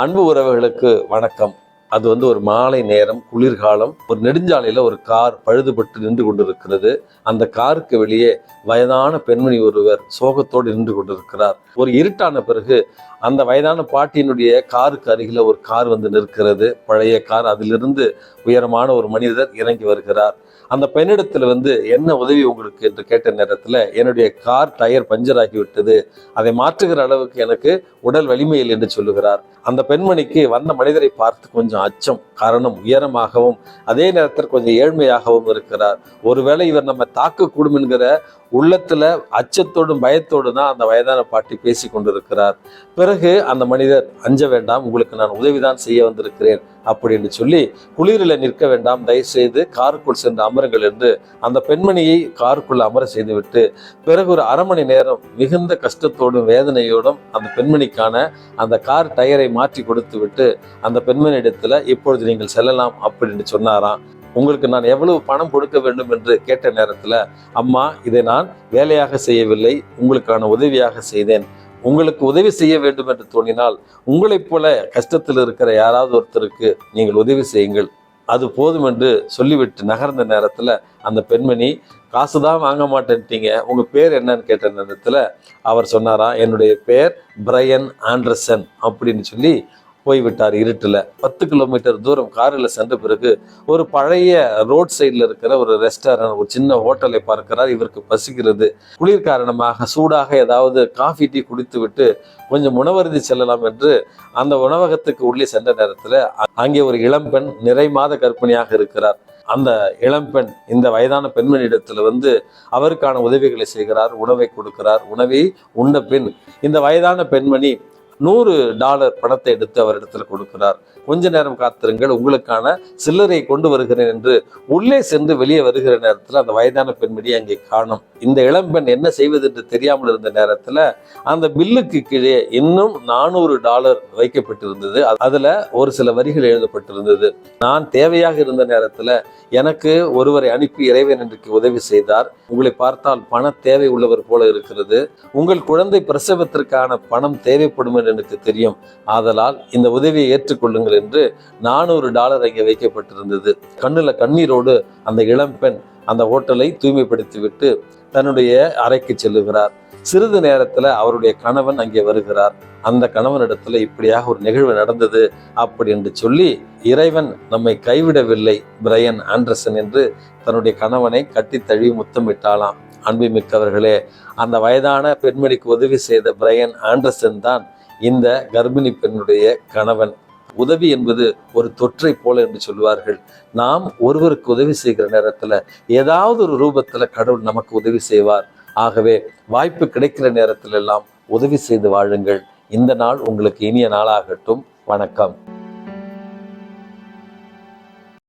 அன்பு உறவுகளுக்கு வணக்கம். அது வந்து ஒரு மாலை நேரம் குளிர்காலம் ஒரு நெடுஞ்சாலையில் ஒரு கார் பழுதுபட்டு நின்று கொண்டிருக்கிறது. அந்த காருக்கு வெளியே வயதான பெண்மணி ஒருவர் சோகத்தோடு நின்று கொண்டிருக்கிறார். ஒரு இருட்டான பிறகு அந்த வயதான பாட்டியினுடைய காருக்கு அருகில் ஒரு கார் வந்து நிற்கிறது. பழைய கார் அதிலிருந்து உயரமான ஒரு மனிதர் இறங்கி வருகிறார். அந்த பெண்ணிடத்துல வந்து என்ன உதவி உங்களுக்கு? என்று கேட்ட நேரத்துல என்னுடைய கார் டயர் பஞ்சர் ஆகிவிட்டது அதை மாற்றுகிற அளவுக்கு எனக்கு உடல் வலிமையில் என்று சொல்லுகிறார். அந்த பெண்மணிக்கு வந்த மனிதரை பார்த்து கொஞ்சம் அச்சம் காரணம் உயரமாகவும் அதே நேரத்தில் கொஞ்சம் ஏழ்மையாகவும் இருக்கிறார். ஒருவேளை இவர் நம்ம தாக்கக்கூடும் என்கிற உள்ளத்துல அச்சத்தோடும் பயத்தோடு தான் அந்த வயதான பாட்டி பேசி கொண்டிருக்கிறார். பிறகு அந்த மனிதர் அஞ்ச வேண்டாம் உங்களுக்கு நான் உதவிதான் செய்ய வந்திருக்கிறேன் அப்படின்னு சொல்லி குளிரில் நிற்க வேண்டாம் தயவுசெய்து காருக்குள் சென்று அமருங்கள் என்று அந்த பெண்மணியை காருக்குள் அமர செய்துவிட்டு பிறகு ஒரு அரை மணி நேரம் மிகுந்த கஷ்டத்தோடும் வேதனையோடும் அந்த பெண்மணிக்கான அந்த கார் டயரை மாற்றி கொடுத்து விட்டு அந்த பெண்மணியிடத்தில் இப்பொழுது நீங்கள் செல்லலாம் அப்படின்னு சொன்னாராம். உங்களுக்கு நான் எவ்வளவு பணம் கொடுக்க வேண்டும் என்று கேட்ட நேரத்தில் அம்மா இதை நான் வேலையாக செய்யவில்லை உங்களுக்கான உதவியாக செய்தேன். உங்களுக்கு உதவி செய்ய வேண்டும் என்று தோணினால் உங்களைப் போல கஷ்டத்தில் இருக்கிற யாராவது ஒருத்தருக்கு நீங்கள் உதவி செய்யுங்கள். அது போதும் என்று சொல்லிவிட்டு நகர்ந்த நேரத்துல அந்த பெண்மணி காசு தான் வாங்க மாட்டேன்ட்டீங்க. உங்க பேர் என்னன்னு கேட்ட நேரத்துல அவர் சொன்னாராம் என்னுடைய பேர் பிரையன் ஆண்டர்சன் அப்படின்னு சொல்லி போய்விட்டார் இருட்டில். பத்து கிலோமீட்டர் தூரம் காரில் சென்ற பிறகு ஒரு பழைய ரோட் சைடில் இருக்கிற ஒரு ரெஸ்டாரண்ட் ஒரு சின்ன ஹோட்டலை பார்க்கிறார். இவருக்கு பசிக்கிறது. குளிர் காரணமாக சூடாக ஏதாவது காஃபி டீ குடித்துவிட்டு கொஞ்சம் உணவருந்தி செல்லலாம் என்று அந்த உணவகத்துக்கு உள்ளே சென்ற நேரத்தில் அங்கே ஒரு இளம்பெண் நிறை மாத கர்ப்பிணியாக இருக்கிறார். அந்த இளம்பெண் இந்த வயதான பெண்மணியிடத்தில் வந்து அவருக்கான உதவிகளை செய்கிறார் உணவை கொடுக்கிறார். உணவை உண்ட பின் இந்த வயதான பெண்மணி நூறு டாலர் பணத்தை எடுத்து அவரிடத்தில் கொடுக்கிறார். கொஞ்ச நேரம் காத்திருங்கள் உங்களுக்கான சில்லறையை கொண்டு வருகிறேன் என்று உள்ளே சென்று வெளியே வருகிற நேரத்தில் அந்த வயதான பெண்மணியை அங்கே காணும். இந்த இளம்பெண் என்ன செய்வது என்று தெரியாமல் இருந்த நேரத்தில் அந்த பில்லுக்கு கீழே இன்னும் நானூறு டாலர் வைக்கப்பட்டிருந்தது. அதில் ஒரு சில வரிகள் எழுதப்பட்டிருந்தது. நான் தேவையாக இருந்த நேரத்தில் எனக்கு ஒருவரை அனுப்பி இறைவன் இன்றைக்கு உதவி செய்தார். உங்களை பார்த்தால் பண தேவை உள்ளவர் போல இருக்கிறது. உங்கள் குழந்தை பிரசவத்திற்கான பணம் தேவைப்படும் என்று எனக்கு தெரியும். ஆதலால் இந்த உதவியை ஏற்றுக்கொள்ளுங்கள் என்று நானூறு டாலர் அங்கே வைக்கப்பட்டிருந்தது. கண்ணில் கண்ணீரோடு அந்த இளம்பெண் அந்த ஹோட்டலை தூய்மைப்படுத்திவிட்டு தன்னுடைய அறைக்கு செல்லுகிறார். சிறிது நேரத்தில் அவருடைய கணவன் அங்கே வருகிறார். அந்த கணவனிடத்தில் இப்படியாக ஒரு நிகழ்வு நடந்தது அப்படி என்று சொல்லி இறைவன் நம்மை கைவிடவில்லை. பிரையன் ஆண்டர்சன் என்று தன்னுடைய கணவனை கட்டி தழுவி முத்தமிட்டாளாம். அன்புமிக்கவர்களே அந்த வயதான பெண்மணிக்கு உதவி செய்த பிரையன் ஆண்டர்சன் தான் இந்த கர்ப்பிணி பெண்ணுடைய கணவன் உதவி என்பது ஒரு தொற்றை போல என்று சொல்வார்கள் நாம் ஒருவருக்கு உதவி செய்கிற நேரத்தில் ஏதாவது ஒரு ரூபத்தில் கடவுள் நமக்கு உதவி செய்வார். ஆகவே வாய்ப்பு கிடைக்கிற நேரத்தில் எல்லாம் உதவி செய்து வாழுங்கள். இந்த நாள் உங்களுக்கு இனிய நாளாகட்டும். வணக்கம்.